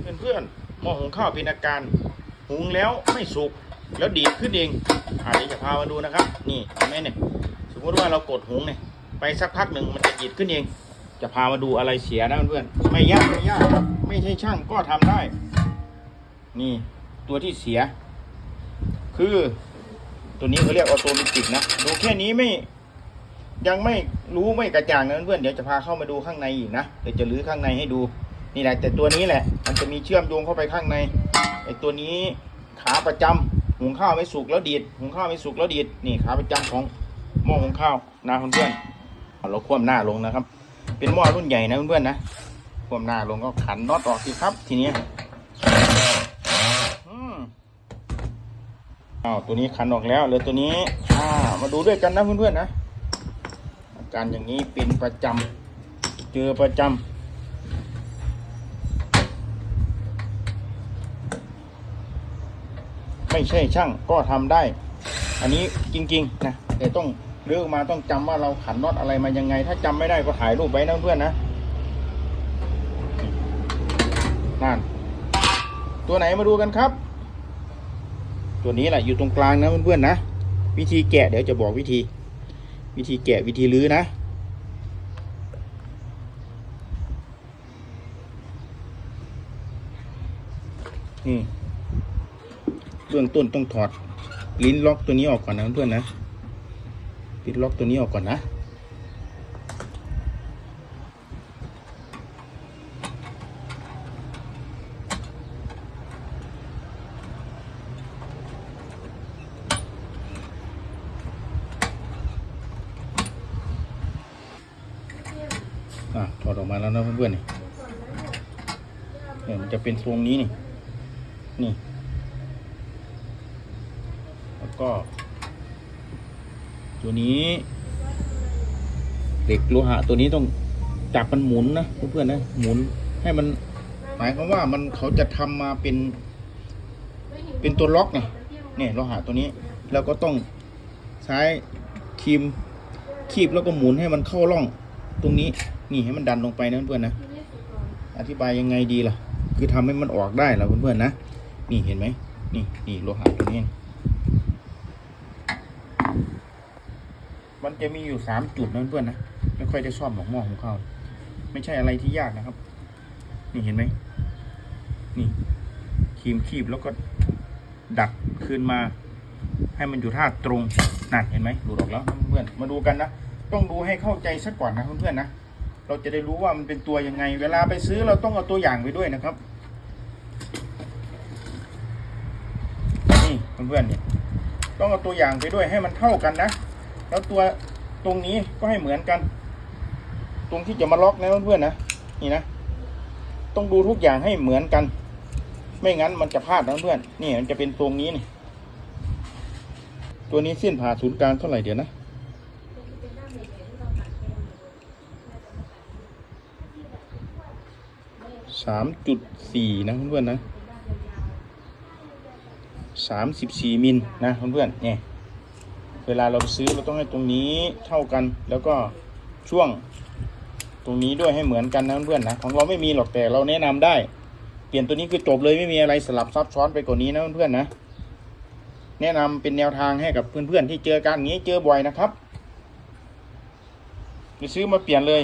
เพื่อนๆหม้อหุงข้าวเป็นอาการหุงแล้วไม่สุกแล้วดีดขึ้นเองอาเดี๋ยวจะพามาดูนะครับ นี่เห็นไหมเนี่ย สมมติว่าเรากดหุงเนี่ยไปสักพักหนึ่งมันจะดีดขึ้นเอง จะพามาดูอะไรเสียนะเพื่อนๆไม่ยากไม่ยากครับไม่ใช่ช่างก็ทำได้ นี่ตัวที่เสีย คือตัวนี้เขาเรียกออโตเมติกนะดูแค่นี้ไม่ยังไม่รู้ไม่กระจ่างนะเพื่อนเดี๋ยวจะพาเข้ามาดูข้างในอีกนะเดี๋ยวจะลื้อข้างในให้ดู นี่แหละแต่ตัวนี้แหละ มันจะมีเชื่อมโยงเข้าไปข้างในไอ้ตัวนี้ขาประจำหุงข้าวไม่สุกแล้วดีดหุงข้าวไม่สุกแล้วดีดนี่ขาประจำของหม้อหุงข้าวนะเพื่อนๆเราคว่ำหน้าลงนะครับ เป็นหม้อรุ่นใหญ่นะเพื่อนๆนะคว่ำหน้าลงก็ขันน็อตออกสิครับ ทีนี้อ้าวตัวนี้ขันออกแล้วเหลยตัวนี้อ่ามาดูด้วยกันนะเพื่อนๆนะอาการอย่างนี้เป็นประจำเจอประจำ ไม่ใช่ช่างก็ทำได้ อันนี้จริงๆนะแต่ต้องเลือกมาต้องจำว่าเราขันน็อตอะไรมายังไง ถ้าจำไม่ได้ก็ถ่ายรูปไว้นะเพื่อนนะนั่นตัวไหนมาดูกันครับ ตัวนี้แหละอยู่ตรงกลางนะเพื่อนๆนะวิธีแกะเดี๋ยวจะบอกวิธี วิธีแกะวิธีลื้อนะนี่ เบื้องต้นต้องถอดลิ้นล็อกตัวนี้ออกก่อนนะเพื่อนนะปิดล็อกตัวนี้ออกก่อนนะอะถอดออกมาแล้วนะเพื่อนๆนี่เนี่ยมันจะเป็นทรงนี้นี่นี่ ก็ ตัวนี้เหล็กโลหะ ตัวนี้ต้องจับมันหมุนนะเพื่อนๆนะหมุนให้มัน หมายความว่ามันเขาจะทำมาเป็น เป็นตัวล็อกไงเนี่ยโลหะตัวนี้แล้วก็ต้องใช้ครีมคีบแล้วก็หมุนให้มันเข้าร่อง ตรงนี้นี่ให้มันดันลงไปนะเพื่อนๆนะอธิบายยังไงดีล่ะ คือทำให้มันออกได้แล้วเพื่อนๆนะนี่เห็นไหมนี่นี่โลหะตัวนี้ มัน จะมีอยู่สามจุดนะเพื่อนๆนะไม่ค่อยได้ซ่อมหมอกหม้อของเขาไม่ใช่อะไรที่ยากนะครับ นี่เห็นไหมนี่ครีมคีบแล้วก็ดัดคืนมา ให้มันอยู่ท่าตรงนั่นเห็นไหมหลุดออกแล้วเพื่อนมาดูกันนะต้องดูให้เข้าใจสักก่อนนะเพื่อนๆนะเราจะได้รู้ว่ามันเป็นตัวยังไง เวลาไปซื้อเราต้องเอาตัวอย่างไปด้วยนะครับนี่เพื่อนๆเนี่ยต้องเอาตัวอย่างไปด้วยให้มันเท่ากันนะ แล้วตัว ตรงนี้ก็ให้เหมือนกัน ตรงที่จะมาล็อกนะเพื่อนๆนะนี่นะต้องดูทุกอย่างให้เหมือนกัน ไม่งั้นมันจะพลาดนะเพื่อนนี่มันจะเป็นตรงนี้นี่ ตัวนี้เส้นผ่าศูนย์กลางเท่าไหร่เดี๋ยวนะสามจุดสี่นะเพื่อนๆนะสามสิบสี่มิลนะเพื่อนๆเนี่ย เวลาเราซื้อเราต้องให้ตรงนี้เท่ากัน แล้วก็ช่วงตรงนี้ด้วยให้เหมือนกันนะเพื่อนๆนะของเราไม่มีหรอกแต่เราแนะนำได้ เปลี่ยนตัวนี้คือจบเลยไม่มีอะไรสลับซับซ้อนไปกว่านี้นะเพื่อนๆนะ แนะนำเป็นแนวทางให้กับเพื่อนๆที่เจอการอย่างนี้เจอบ่อยนะครับไปซื้อมาเปลี่ยนเลย